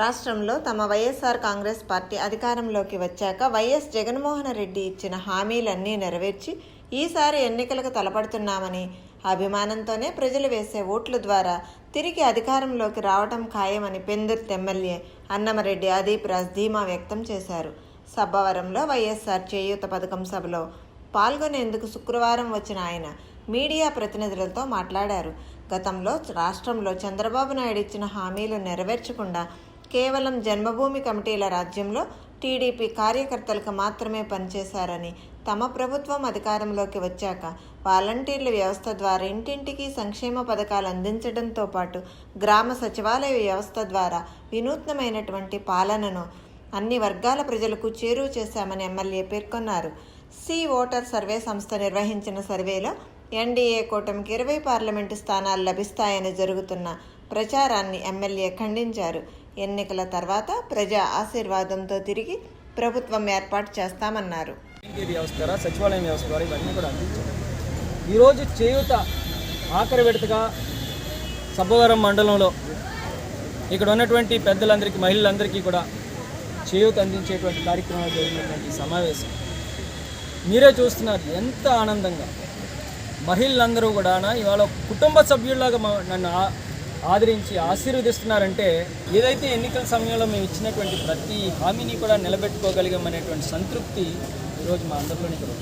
రాష్ట్రంలో తమ వైఎస్ఆర్ కాంగ్రెస్ పార్టీ అధికారంలోకి వచ్చాక వైఎస్ జగన్మోహన్ రెడ్డి ఇచ్చిన హామీలన్నీ నెరవేర్చి ఈసారి ఎన్నికలకు తలపడుతున్నామని అభిమానంతోనే ప్రజలు వేసే ఓట్ల ద్వారా తిరిగి అధికారంలోకి రావడం ఖాయమని పెందుర్తి ఎమ్మెల్యే అన్నమరెడ్డి అదీప్ రాజ్ ధీమా వ్యక్తం చేశారు. సబ్బవరంలో వైఎస్ఆర్ చేయూత పథకం సభలో పాల్గొనేందుకు శుక్రవారం వచ్చిన ఆయన మీడియా ప్రతినిధులతో మాట్లాడారు. గతంలో రాష్ట్రంలో చంద్రబాబు నాయుడు ఇచ్చిన హామీలు నెరవేర్చకుండా కేవలం జన్మభూమి కమిటీల రాజ్యంలో టీడీపీ కార్యకర్తలకు మాత్రమే పనిచేశారని తమ ప్రభుత్వం అధికారంలోకి వచ్చాక వాలంటీర్ల వ్యవస్థ ద్వారా ఇంటింటికి సంక్షేమ పథకాలు అందించడంతో పాటు గ్రామ సచివాలయ వ్యవస్థ ద్వారా వినూత్నమైనటువంటి పాలనను అన్ని వర్గాల ప్రజలకు చేరువ చేశామని ఎమ్మెల్యే పేర్కొన్నారు. సి ఓటర్ సర్వే సంస్థ నిర్వహించిన సర్వేలో ఎన్డీఏ కూటమికి ఇరవై పార్లమెంటు స్థానాలు లభిస్తాయని జరుగుతున్న ప్రచారాన్ని ఎమ్మెల్యే ఖండించారు. ఎన్నికల తర్వాత ప్రజా ఆశీర్వాదంతో తిరిగి ప్రభుత్వం ఏర్పాటు చేస్తామన్నారు. వ్యవస్థ ద్వారా సచివాలయం వ్యవస్థ ద్వారా ఇవన్నీ కూడా అందించారు. ఈరోజు చేయూత ఆఖరి విడతగా సబ్బవరం మండలంలో ఇక్కడ ఉన్నటువంటి పెద్దలందరికీ మహిళలందరికీ కూడా చేయూత అందించేటువంటి కార్యక్రమంలో జరిగినటువంటి సమావేశం. మీరే చూస్తున్నారు ఎంత ఆనందంగా. మహిళలందరూ కూడా ఇవాళ కుటుంబ సభ్యుల్లాగా మా- నన్ను ఆదరించి ఆశీర్వదిస్తున్నారంటే ఏదైతే ఎన్నికల సమయంలో మేము ఇచ్చినటువంటి ప్రతి హామీని కూడా నిలబెట్టుకోగలిగామనేటువంటి సంతృప్తి ఈరోజు మా అందరిలోని కూడా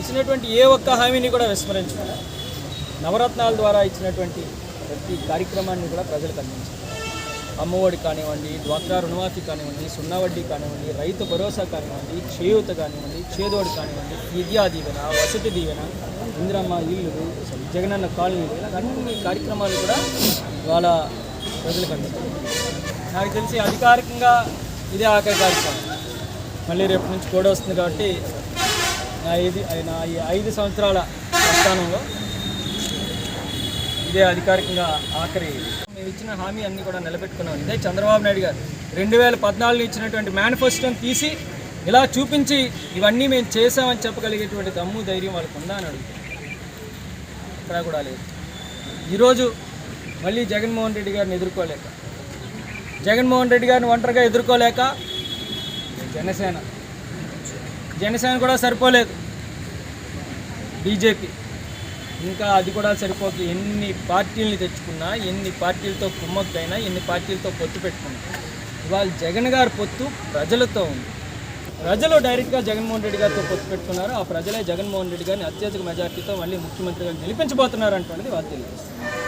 ఇచ్చినటువంటి ఏ ఒక్క హామీని కూడా విస్మరించారు నవరత్నాల ద్వారా ఇచ్చినటువంటి ప్రతి కార్యక్రమాన్ని కూడా ప్రజలకు అందించారు అమ్మఒడి కానివ్వండి డ్వాక్రా రుణమాఫీ కానివ్వండి సున్నా వడ్డీ కానివ్వండి రైతు భరోసా కానివ్వండి చేయూత కానివ్వండి చేదోడు కానివ్వండి విద్యా దీవెన వసతి దీవెన ఇందిరమ్మ ఇల్లు జగనన్న కాలనీ అన్ని కార్యక్రమాలు కూడా వాళ్ళ ప్రజలకు అందిస్తారు. నాకు తెలిసి అధికారికంగా ఇదే ఆఖరి కార్యక్రమం. మళ్ళీ రేపు నుంచి కూడా వస్తుంది కాబట్టి నా ఐదు నా ఈ ఐదు సంవత్సరాల ప్రస్థానంలో ఇదే అధికారికంగా ఆఖరి. మేము ఇచ్చిన హామీ అన్నీ కూడా నిలబెట్టుకున్నాం. ఇదే చంద్రబాబు నాయుడు గారు రెండు వేల పద్నాలుగులో ఇచ్చినటువంటి మేనిఫెస్టోని తీసి ఇలా చూపించి ఇవన్నీ మేము చేసామని చెప్పగలిగేటువంటి దమ్ము ధైర్యం వాళ్ళకు ఉందా అని అడుగుతాం ఇక్కడ కూడా లేదు. ఈరోజు మళ్ళీ జగన్మోహన్ రెడ్డి గారిని ఎదుర్కోలేక జగన్మోహన్ రెడ్డి గారిని ఒంటరిగా ఎదుర్కోలేక జనసేన జనసేన కూడా సరిపోలేదు. బీజేపీ ఇంకా అది కూడా సరిపోక ఎన్ని పార్టీలని తెచ్చుకున్నా ఎన్ని పార్టీలతో కుమ్మక్కైనా ఎన్ని పార్టీలతో పొత్తు పెట్టుకున్నా ఇవాళ జగన్ గారి పొత్తు ప్రజలతో ఉంది. ప్రజలు డైరెక్ట్గా జగన్మోహన్ రెడ్డి గారితో పొత్తు పెట్టుకున్నారు. ఆ ప్రజలే జగన్మోహన్ రెడ్డి గారిని అత్యధిక మెజార్టీతో మళ్ళీ ముఖ్యమంత్రిగా గెలిపించబోతున్నారు అంటున్నది వారు తెలియజేస్తారు